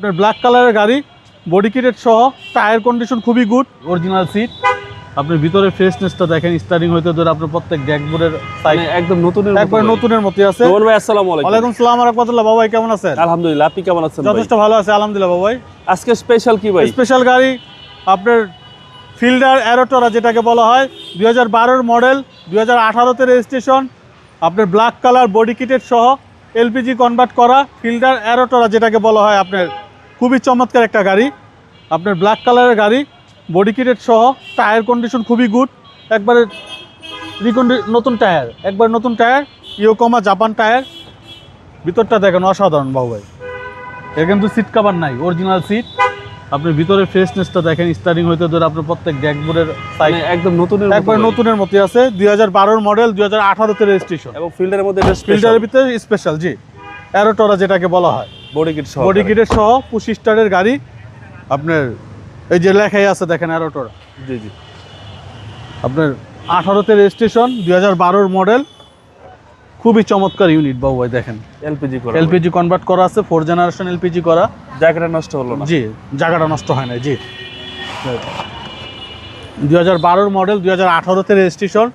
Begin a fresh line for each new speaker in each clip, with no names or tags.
আপনার ব্ল্যাক কালারের গাড়ি বডি কিটের সহ টায়ার কন্ডিশন খুবই গুড অরিজিনাল সিট আপনি ভিতরে ফ্রেশনেসটা দেখেন স্টার্টিং হইতে ধরে আপনার প্রত্যেক ড্যাকবোর্ডের সাইড
মানে একদম নতুনের
একবার। নতুনের মতোই আছে।
রোহন ভাই আসসালামু আলাইকুম।
ওয়ালাইকুম সালাম রাহমাতুল্লাহ। বাবাই কেমন আছেন?
আলহামদুলিল্লাহ আপনি কেমন আছেন ভাই?
যথেষ্ট ভালো আছে আলহামদুলিল্লাহ বাবাই।
আজকে স্পেশাল কি ভাই?
স্পেশাল গাড়ি আপনার ফিল্ডার অ্যারোটোরা যেটাকে বলা হয় দুই হাজার মডেল দুই হাজার আঠারোতে রেজিস্ট্রেশন আপনার ব্ল্যাক কালার বডি কিটের সহ এলপিজি কনভার্ট করা ফিল্ডার অ্যারোটোরা যেটাকে বলা হয় আপনার খুবই চমৎকার একটা গাড়ি। আপনার ব্ল্যাক কালারের গাড়ি বডি কিটের সহ টায়ার কন্ডিশন খুবই গুড একবারে রিকন্ডি নতুন টায়ার একবার নতুন টায়ার ইয়োকোমা জাপান টায়ার ভিতরটা দেখেন অসাধারণ বাবু ভাই এর কিন্তু সিট কাভার নাই অরিজিনাল সিট আপনি ভিতরে ফ্রেশনেসটা দেখেন স্টার্টিং হইতে ধরে আপনার প্রত্যেক ড্যাকবোর্ডের সাইড
মানে একদম নতুনের মতো
একবার নতুনের মতোই আছে দুই হাজার বারোর মডেল দুই হাজার আঠারোতে রেজিস্ট্রেশন
এবং ফিল্ডের মধ্যে এটা
ফিল্টারের ভিতরে স্পেশাল জি। অ্যারোটোরা যেটাকে বলা হয়।
বডি কিট সহ
বডি কিটের সহ পঁচিশ স্টারের গাড়ি। আপনার এই যে লেখাই আছে দেখেন অ্যারোটোরা।
জি জি।
আপনার আঠারোতে রেজিস্ট্রেশন দুই হাজার বারোর মডেল। খুবই চমৎকার ইউনিট বাবু ভাই দেখেন।
এলপিজি করে।
এলপিজি কনভার্ট করা আছে ফোর জেনারেশন এলপিজি করা।
জায়গাটা নষ্ট হলো না।
জি জায়গাটা নষ্ট হয় না জি। দুই হাজার বারোর মডেল দুই হাজার আঠারোতে রেজিস্ট্রেশন।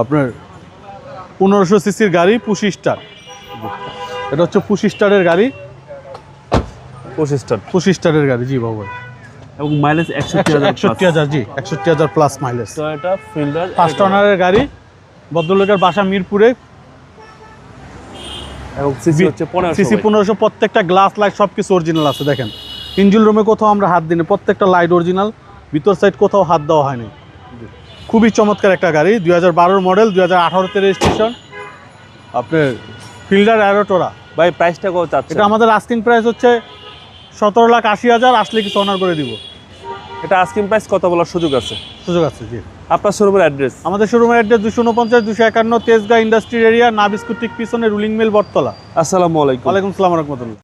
আপনার পনেরোশো সিসির গাড়ি পুশি স্টার। এটা হচ্ছে পুশি স্টারের গাড়ি।
পঁচিশ টন
পুশি স্টারের গাড়ি জি বাবু।
এবং মাইলেজ একষট্টি হাজার
একষট্টি হাজার জি একষট্টি হাজার প্লাস মাইলেজ
তো এটা ফিল্ডার
ফার্স্ট অনারের গাড়ি ভদ্রলোকের বাসা মিরপুরে।
এবং সিসি হচ্ছে
সিসি পনেরোশো প্রত্যেকটা গ্লাস লাইট সব কিছু অরিজিনাল আছে দেখেন। ইঞ্জিন রুমে কোথাও আমরা হাত দিই প্রত্যেকটা লাইট অরিজিনাল ভিতর সাইড কোথাও হাত দেওয়া হয়নি। খুবই চমৎকার একটা গাড়ি দুই হাজার বারোর মডেল দুই হাজার আঠারোতে রেজিস্ট্রেশন আপনার ফিল্ডার অ্যারোটোরা।
ভাই প্রাইসটা কত চাচ্ছে
এটা আমাদের আস্কিং প্রাইস হচ্ছে সতেরো লাখ আশি হাজার আসলে কিছু অনার করে দিব।
এটা আস্কিং প্রাইস কত বলার সুযোগ আছে?
সুযোগ আছে জি।
আপনার শোরুমের অ্যাড্রেস
আমাদের শোরুমের অ্যাড্রেস দুশো উনপঞ্চাশ দুশো একান্ন তেজগাঁ ইন্ডাস্ট্রিয়াল এরিয়া নাবিস্কুট ঠিক পিছনে রুলিং মিল বটতলা।
আসসালামু আলাইকুম।
ওয়ালাইকুম সালাম রহমতুল্লাহ।